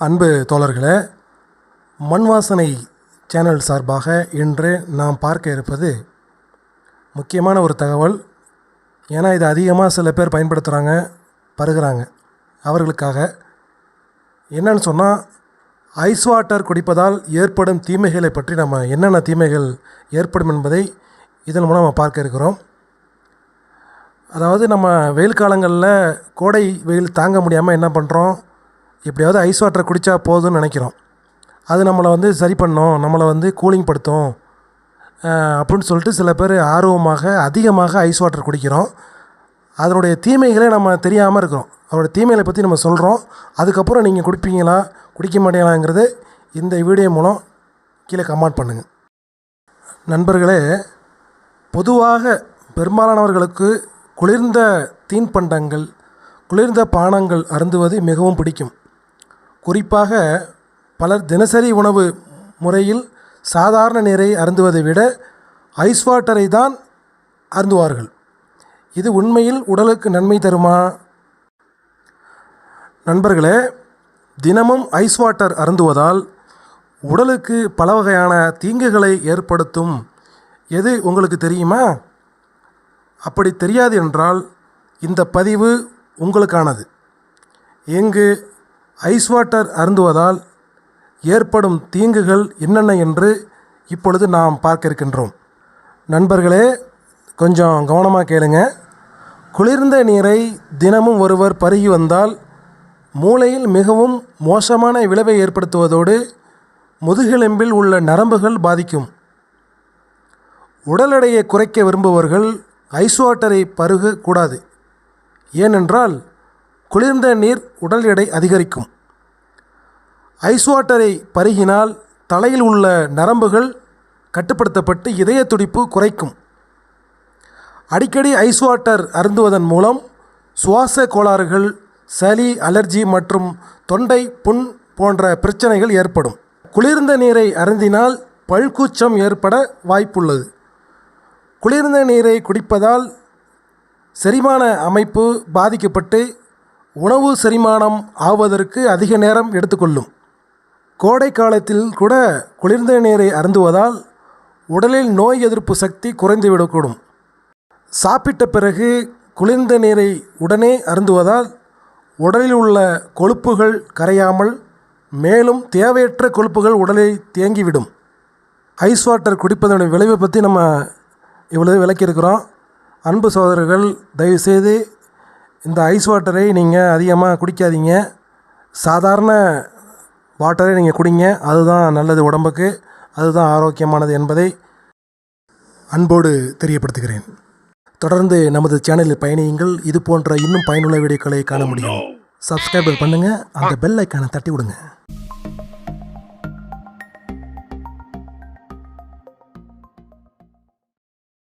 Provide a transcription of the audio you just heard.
அன்பு தோழர்களே மண் வாசனை சேனல் சார்பாக இன்று நாம் பார்க்க இருப்பது முக்கியமான ஒரு தகவல். ஏன்னா இது அதிகமாக சில பேர் பயன்படுத்துகிறாங்க பருகிறாங்க. அவர்களுக்காக என்னன்னு சொன்னால் ஐஸ் வாட்டர் குடிப்பதால் ஏற்படும் தீமைகளை பற்றி நம்ம என்னென்ன தீமைகள் ஏற்படும் என்பதை இதன் மூலம் நம்ம பார்க்க இருக்கிறோம். அதாவது நம்ம வெயில் காலங்களில் கோடை வெயில் தாங்க முடியாமல் என்ன பண்ணுறோம் எப்படியாவது ஐஸ் வாட்டரை குடித்தா போதும்னு நினைக்கிறோம். அது நம்மளை வந்து சரி பண்ணும் நம்மளை வந்து கூலிங் படுத்தும். அப்படின்னு சொல்லிட்டு சில பேர் ஆர்வமாக அதிகமாக ஐஸ் வாட்டர் குடிக்கிறோம். அதனுடைய தீமைகளே நம்ம தெரியாமல் இருக்கிறோம். அதோட தீமைகளை பற்றி நம்ம சொல்கிறோம் அதுக்கப்புறம் நீங்கள் குடிப்பீங்களா குடிக்க மாட்டீங்களாங்கிறது இந்த வீடியோ மூலம் கீழே கமெண்ட் பண்ணுங்கள் நண்பர்களே பொதுவாக பெரும்பாலானவர்களுக்கு குளிர்ந்த தீன்பண்டங்கள் குளிர்ந்த பானங்கள் அருந்துவது மிகவும் பிடிக்கும். குறிப்பாக பலர் தினசரி உணவு முறையில் சாதாரண நீரை அருந்துவதை விட ஐஸ் வாட்டரை தான் அருந்துவார்கள். இது உண்மையில் உடலுக்கு நன்மை தருமா? நண்பர்களே தினமும் ஐஸ் வாட்டர் அருந்துவதால் உடலுக்கு பல வகையான தீங்குகளை ஏற்படுத்தும். எது உங்களுக்கு தெரியுமா? அப்படி தெரியாது என்றால் இந்த பதிவு உங்களுக்கானது. இங்கு ஐஸ் வாட்டர் அருந்துவதால் ஏற்படும் தீங்குகள் என்னென்ன என்று இப்பொழுது நாம் பார்க்க இருக்கின்றோம் நண்பர்களே கொஞ்சம் கவனமாக கேளுங்க. குளிர்ந்த நீரை தினமும் ஒருவர் பருகி வந்தால் மூளையில் மிகவும் மோசமான விளைவை ஏற்படுத்துவதோடு முதுகெலும்பில் உள்ள நரம்புகள் பாதிக்கும். உடல் எடையை குறைக்க விரும்புபவர்கள் ஐஸ் வாட்டரை பருகக்கூடாது. ஏனென்றால் குளிர்ந்த நீர் உடல் எடை அதிகரிக்கும். ஐஸ் வாட்டரை பருகினால் தலையில் உள்ள நரம்புகள் கட்டுப்படுத்தப்பட்டு இதய துடிப்பு குறைக்கும். அடிக்கடி ஐஸ் வாட்டர் அருந்துவதன் மூலம் சுவாச கோளாறுகள் சளி அலர்ஜி மற்றும் தொண்டை புண் போன்ற பிரச்சனைகள் ஏற்படும். குளிர்ந்த நீரை அருந்தினால் பல்கூச்சம் ஏற்பட வாய்ப்புள்ளது. குளிர்ந்த நீரை குடிப்பதால் செரிமான அமைப்பு பாதிக்கப்பட்டு உணவு செரிமானம் ஆவதற்கு அதிக நேரம் எடுத்துக்கொள்ளும். கோடை காலத்தில் கூட குளிர்ந்த நீரை அருந்துவதால் உடலில் நோய் எதிர்ப்பு சக்தி குறைந்துவிடக்கூடும். சாப்பிட்ட பிறகு குளிர்ந்த நீரை உடனே அருந்துவதால் உடலில் உள்ள கொழுப்புகள் கரையாமல் மேலும் தேவையற்ற கொழுப்புகள் உடலில் தேங்கிவிடும். ஐஸ் வாட்டர் குடிப்பதனுடைய விளைவை பற்றி நம்ம இவ்வளவு விளக்கியிருக்கிறோம். அன்பு சோதரர்கள் தயவுசெய்து இந்த ஐஸ் வாட்டரை நீங்கள் அதிகமாக குடிக்காதீங்க. சாதாரண வாட்டரை நீங்கள் குடிங்க. அதுதான் நல்லது உடம்புக்கு. அதுதான் ஆரோக்கியமானது என்பதை அன்போடு தெரியப்படுத்துகிறேன். தொடர்ந்து நமது சேனலில் பயணியுங்கள். இது போன்ற இன்னும் பயனுள்ள வீடியோக்களை காண முடியும். சப்ஸ்கிரைபர் பண்ணுங்கள் அந்த பெல் ஐக்கானை தட்டி விடுங்க.